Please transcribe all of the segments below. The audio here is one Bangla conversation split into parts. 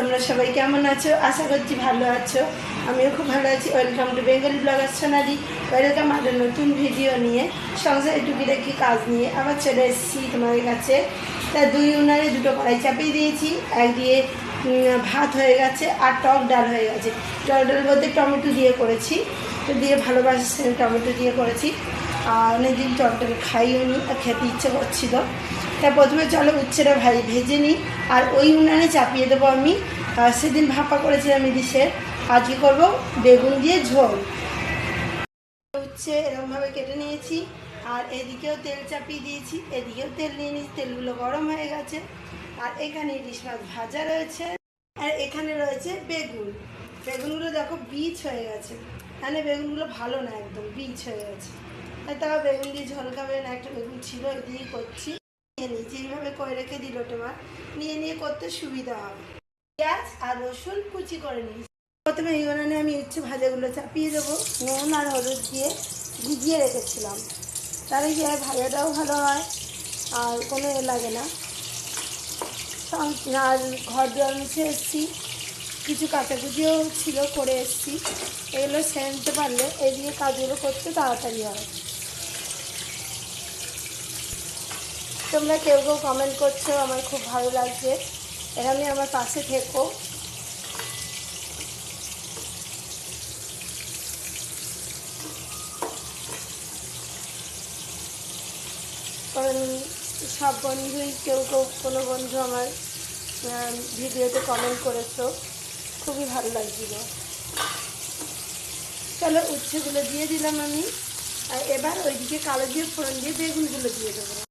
তোমরা সবাই কেমন আছো? আশা করছি ভালো আছো। আমিও খুব ভালো আছি। Welcome to Bengali blogger Sonali. Welcome একটা নতুন ভিডিও নিয়ে। সংসারে টুকিটাকি কাজ নিয়ে আবার চলে এসেছি তোমাদের কাছে। তা দুই উনারে দুটো কড়াই চাপিয়ে দিয়েছি। এক দিয়ে ভাত হয়ে গেছে আর টক ডাল হয়ে গেছে। টক ডাল বলতে টমেটো দিয়ে করেছি। তো দিয়ে ভালোবাসে টমেটো দিয়ে করেছি। আর অনেকদিন টক ডাল খাইও নি খেতে ইচ্ছে করছিল। তা প্রথমে চলো উচ্ছেটা ভাই ভেজে নিই, আর ওই উনানে চাপিয়ে দেবো আমি। সেদিন ভাপা করেছিলাম ইলিশে আজকে করব? বেগুন দিয়ে ঝোল। উচ্ছে এরকমভাবে কেটে নিয়েছি, আর এদিকেও তেল চাপিয়ে দিয়েছি, এদিকেও তেল নিয়ে নিয়েছি, তেলগুলো গরম হয়ে গেছে। আর এখানে ইলিশ মাছ ভাজা রয়েছে, আর এখানে রয়েছে বেগুন। বেগুনগুলো দেখো বীজ হয়ে গেছে। মানে বেগুনগুলো ভালো না একদম, বীজ হয়ে গেছে। তাও বেগুন দিয়ে ঝোল খাবে না, একটা বেগুন ছিল দিয়েই করছি। নিয়ে নিয়েছি এইভাবে করে রেখে দিল তোমার। নিয়ে নিয়ে করতে সুবিধা হবে। পেঁয়াজ আর রসুন কুচি করে নিয়েছি। প্রথমে এই উনানে আমি উচ্ছে ভাজাগুলো চাপিয়ে দেবো, নুন আর হলুদ দিয়ে ভিজিয়ে রেখেছিলাম। তাহলে কি ভাজাটাও ভালো হয়? আর কোনো এ লাগে না। আর ঘর দুয়ার মুছে এসেছি। কিছু কাটাকুটিও ছিল, করে এসেছি। এগুলো সেনতে পারলে এইদিকে কাজগুলো করতে তাড়াতাড়ি হয়। তোমরা কেউ কেউ কমেন্ট করছ, আমার খুব ভালো লাগছে। এখানে আমার পাশে থেকো। কারণ সব বন্ধুই, কেউ কেউ কোনো বন্ধু আমার ভিডিওতে কমেন্ট করেছ। খুবই ভালো লাগছিল। চলো উচ্ছেগুলো দিয়ে দিলাম আমি। আর এবার ওইদিকে কালো দিয়ে ফোড়ন দিয়ে বেগুনগুলো দিয়ে দেবো।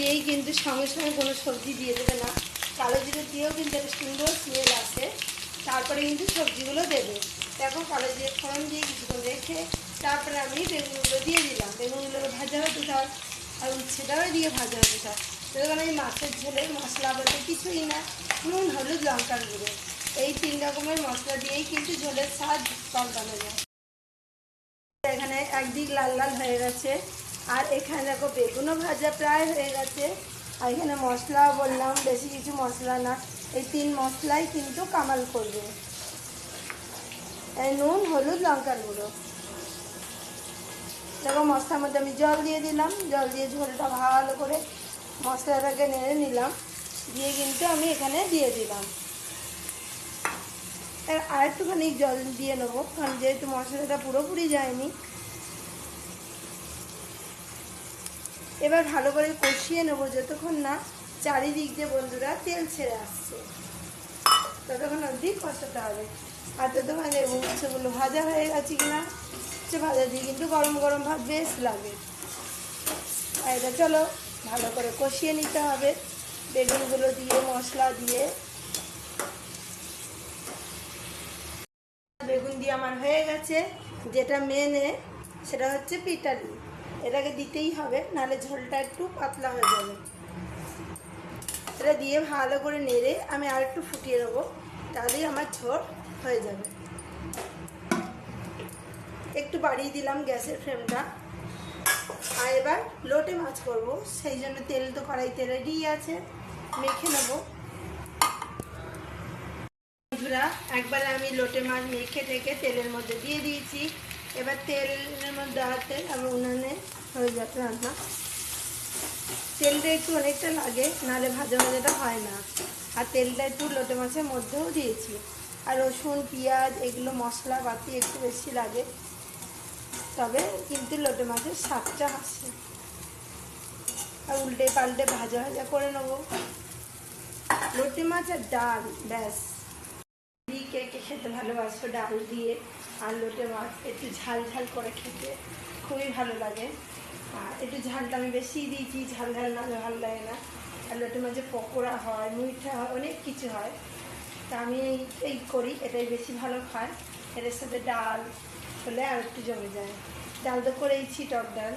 দিয়েই কিন্তু সঙ্গে সঙ্গে কোনো সবজি দিয়ে দেবে না। কালো জিরে দিয়েও কিন্তু একটা সুন্দর স্মেল আসে তারপরে কিন্তু সবজিগুলো দেবে। দেখো কালো জিরে ফোড়ন দিয়ে কিছুক্ষণ রেখে তারপরে আমি বেগুনগুলো দিয়ে দিলাম। বেগুনগুলো ভাজা হতে থাক আর উচ্ছেটাও দিয়ে ভাজা হতে থাক তখন এই মাছের ঝোলে মশলা বলতে কিছুই না, নুন, হলুদ লঙ্কার গুঁড়ো। এই তিন রকমের মশলা দিয়েই কিন্তু ঝোলের স্বাদ পাল্টানো যায়। এখানে একদিক লাল লাল হয়ে গেছে। আর এখানে দেখো বেগুনও ভাজা প্রায় হয়ে গেছে। আর এখানে মশলা বললাম, বেশি কিছু মশলা না। এই তিন মশলাই কিন্তু কামাল করবে। এই নুন, হলুদ, লঙ্কার গুঁড়ো। দেখো মশলার মধ্যে আমি জল দিয়ে দিলাম। জল দিয়ে ঝোলটা ভালো করে মশলাটাকে নেড়ে নিলাম। দিয়ে কিন্তু আমি এখানে দিয়ে দিলাম। আর একটুখানি জল দিয়ে নেব, কারণ যেহেতু মশলাটা পুরোপুরি যায়নি এবার ভালো করে কষিয়ে নেব। যতক্ষণ না চারিদিক দিয়ে বন্ধুরা তেল ছেড়ে আসছে। ততক্ষণ অবধি কষাতে হবে। আর ততক্ষণ দেখব উচ্ছেগুলো ভাজা হয়ে গেছে কিনা উচ্ছে ভাজা দিয়ে কিন্তু গরম গরম ভাত বেশ লাগে। আর এটা চলো, ভালো করে কষিয়ে নিতে হবে। বেগুনগুলো দিয়ে, মশলা দিয়ে। বেগুন দিয়ে আমার হয়ে গেছে। যেটা মেনে সেটা হচ্ছে পিটালি এটাকে দিতেই হবে, নাহলে ঝোলটা একটু পাতলা হয়ে যাবে। এটা দিয়ে ভালো করে নেড়ে আমি আর একটু ফুটিয়ে নেব, তাহলেই আমার ঝোল হয়ে যাবে। একটু বাড়িয়ে দিলাম গ্যাসের ফ্লেমটা। আর এবার লোটে মাছ করব, সেই জন্য তেল তো কড়াইতে রেডি আছে, মেখে নেব। বন্ধুরা, একবার আমি লোটে মাছ মেখে টেকে তেলের মধ্যে দিয়ে দিয়েছি। এবার তেলের মধ্যে দেওয়াতে আমি উনানে হয়ে যাবে রান্না। তেলটা একটু অনেকটা লাগে, নাহলে ভাজা ভাজাটা হয় না। আর তেলটা একটু লোটে মাছের মধ্যেও দিয়েছি। আর রসুন, পেঁয়াজ, এগুলো মশলা বাতি একটু বেশি লাগে। তবে কিন্তু লোটে মাছের স্বাদটা আসে। আর উল্টে পাল্টে ভাজা ভাজা করে নেব। লোটে মাছ আর ডাল, ব্যাস। কে কে খেতে ভালোবাসো ডাল দিয়ে, আর লোটে মাছ, একটু ঝাল ঝাল করে খেতে। খুবই ভালো লাগে। আর একটু ঝালটা আমি বেশি দিয়েছি, ঝাল ঝাল না ভালো লাগে না। আর লোটে মাঝে পকোড়া হয়, মিঠা হয়, অনেক কিছু হয়। তা আমি এই করি, এটাই বেশি ভালো খায়। এটার সাথে ডাল হলে আর একটু জমে যায়। ডাল তো করেইছি, টক ডাল।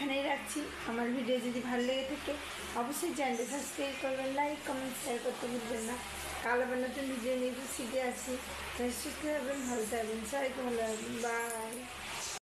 এখানেই রাখছি। আমার ভিডিও যদি ভালো লেগে থাকে, অবশ্যই চ্যানেলটা সাবস্ক্রাইব করবেন লাইক কমেন্ট শেয়ার করতে ভুলবেন না। কাল আবার নতুন ভিডিও নিয়ে শিখে আসি সুস্থ থাকবেন, ভালো থাকবেন। সবাইকে ভালো বাই